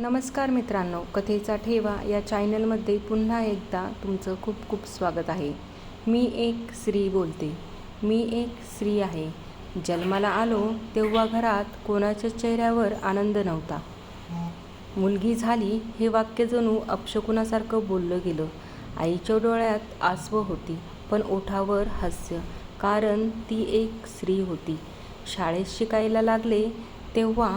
नमस्कार मित्रांनो कथेचा ठेवा या चॅनलमध्ये पुन्हा एकदा तुमचं खूप खूप स्वागत आहे. मी एक स्त्री बोलते. मी एक स्त्री आहे. जन्माला आलो तेव्हा घरात कोणाच्या चेहऱ्यावर आनंद नव्हता. मुलगी झाली हे वाक्य जणू अपशकुनासारखं बोललं गेलं. आईच्या डोळ्यात आसवं होती पण ओठावर हास्य कारण ती एक स्त्री होती. शाळेत शिकायला लागले तेव्हा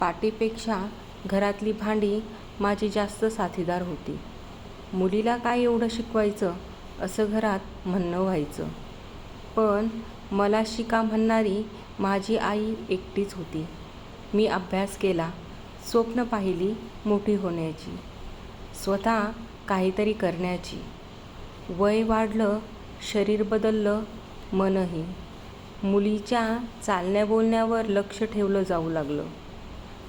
पाटीपेक्षा घरातली भांडी माझी जास्त साथीदार होती. मुलीला काय एवढं शिकवायचं? असं घरात म्हणणं व्हायचं. पण मला शिका म्हणणारी माझी आई एकटीच होती. मी अभ्यास केला स्वप्न पाहिली मोठी होण्याची स्वतः काहीतरी करण्याची. वय वाढलं शरीर बदललं मनही. मुलीच्या चालण्या बोलण्यावर लक्ष ठेवलं जाऊ लागलं.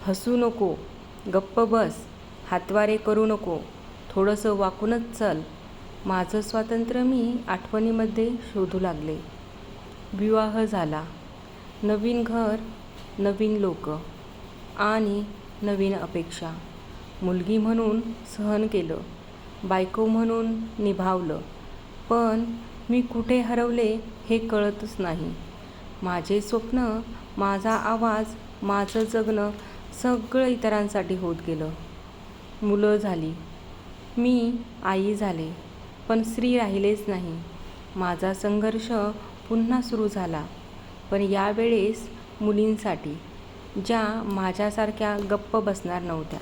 हसू नको गप्प बस हातवारे करू नको थोडंसं वाकूनच चल. माझं स्वातंत्र्य मी आठवणीमध्ये शोधू लागले. विवाह झाला. नवीन घर नवीन लोक आणि नवीन अपेक्षा. मुलगी म्हणून सहन केलं बायको म्हणून निभावलं पण मी कुठे हरवले हे कळतच नाही. माझे स्वप्न माझा आवाज माझं जगणं सगळं इतरांसाठी होत गेलं. मुलं झाली. मी आई झाले. पण स्त्री राहिलेच नाही. माझा संघर्ष पुन्हा सुरू झाला. पण यावेळेस मुलींसाठी ज्या माझ्यासारख्या गप्प बसणार नव्हत्या.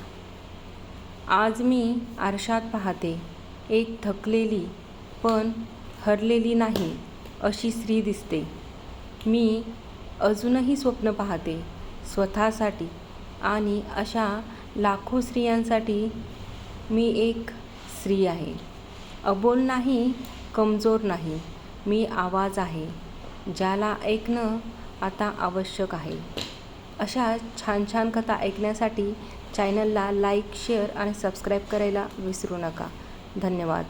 आज मी आरशात पाहते. एक थकलेली पण हरलेली नाही अशी स्त्री दिसते. मी अजूनही स्वप्न पाहते. स्वतःसाठी आणि अशा लाखो स्त्रियांसाठी मी एक स्त्री आहे. अबोल नाही कमजोर नाही मी आवाज आहे ज्याला ऐकणं आता आवश्यक आहे. अशा छान छान कथा ऐकण्यासाठी चॅनलला लाईक शेअर आणि सबस्क्राईब करायला विसरू नका. धन्यवाद.